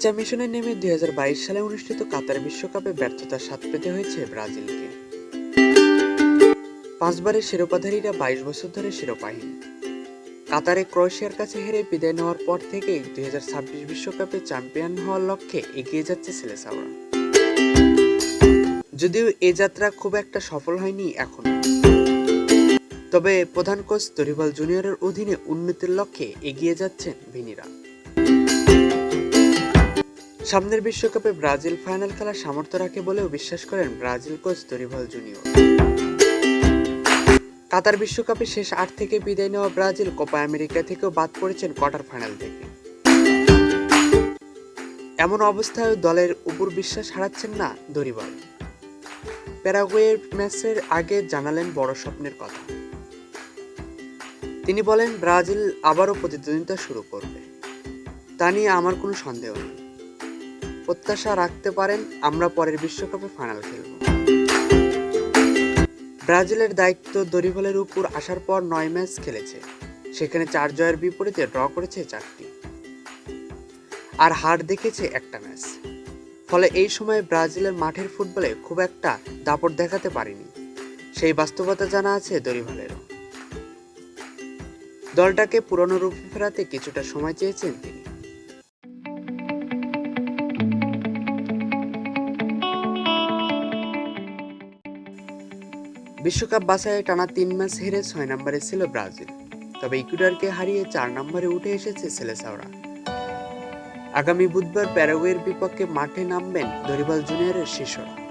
বাচ্চা মিশনে নেমে দুই হাজার বাইশ সালে অনুষ্ঠিত কাতার বিশ্বকাপে ব্যর্থতার স্বাদ পেতে হয়েছে ব্রাজিলকে। পাঁচবারের শিরোপাধারীরা বাইশ বছর ধরে শিরোপাহীন। কাতারে ক্রোয়েশিয়ার কাছে হেরে বিদায় নেওয়ার পর থেকেই দুই বিশ্বকাপে চ্যাম্পিয়ন হওয়ার লক্ষ্যে এগিয়ে যাচ্ছে সেলেসাওরা। যদিও এ যাত্রা খুব একটা সফল হয়নি এখন। তবে প্রধান কোচ দরিবাল জুনিয়রের অধীনে উন্নতির লক্ষ্যে এগিয়ে যাচ্ছেন ভিনিরা। সামনের বিশ্বকাপে ব্রাজিল ফাইনাল খেলার সামর্থ্য রাখে বলেও বিশ্বাস করেন Brazil coach Dorival Junior. Qatar বিশ্বকাপে শেষ আট থেকে বিদায় নেওয়া ব্রাজিল কোপা আমেরিকা থেকেও বাদ পড়েছেন কোয়ার্টার ফাইনাল থেকে। এমন অবস্থায় দলের উপর বিশ্বাস হারাচ্ছেন না দরিবাল প্যারাগুয়ের ম্যাচের আগে জানালেন বড় স্বপ্নের কথা। তিনি বলেন, ব্রাজিল আবারও প্রতিদ্বন্দ্বিতা শুরু করবে। তা নিয়ে আমার কোনো সন্দেহ নেই। প্রত্যাশা রাখতে পারেন, আমরা পরের বিশ্বকাপে ফাইনাল খেলব। ব্রাজিলের দায়িত্ব দরিবলের উপর আসার পর নয় ম্যাচ খেলেছে। সেখানে চার জয়ের বিপরীতে ড্র করেছে চারটি। আর হার দেখেছে একটা ম্যাচ। ফলে এই সময় ব্রাজিলের মাঠের ফুটবলে খুব একটা দাপট দেখাতে পারেনি। সেই বাস্তবতা জানা আছে দরিভালেরও। দলটাকে পুরনো রূপে ফেরাতে কিছুটা সময় চেয়েছেন তিনি। বিশ্বকাপ বাছাইয়ে টানা তিন ম্যাচ হেরে ছয় নম্বরে ছিল ব্রাজিল। তবে ইকুয়েডারকে হারিয়ে চার নম্বরে উঠে এসেছে সেলেসাওরা। আগামী বুধবার প্যারাগুয়ের বিপক্ষে মাঠে নামবেন দরিবাল জুনিয়রের শিশুরা।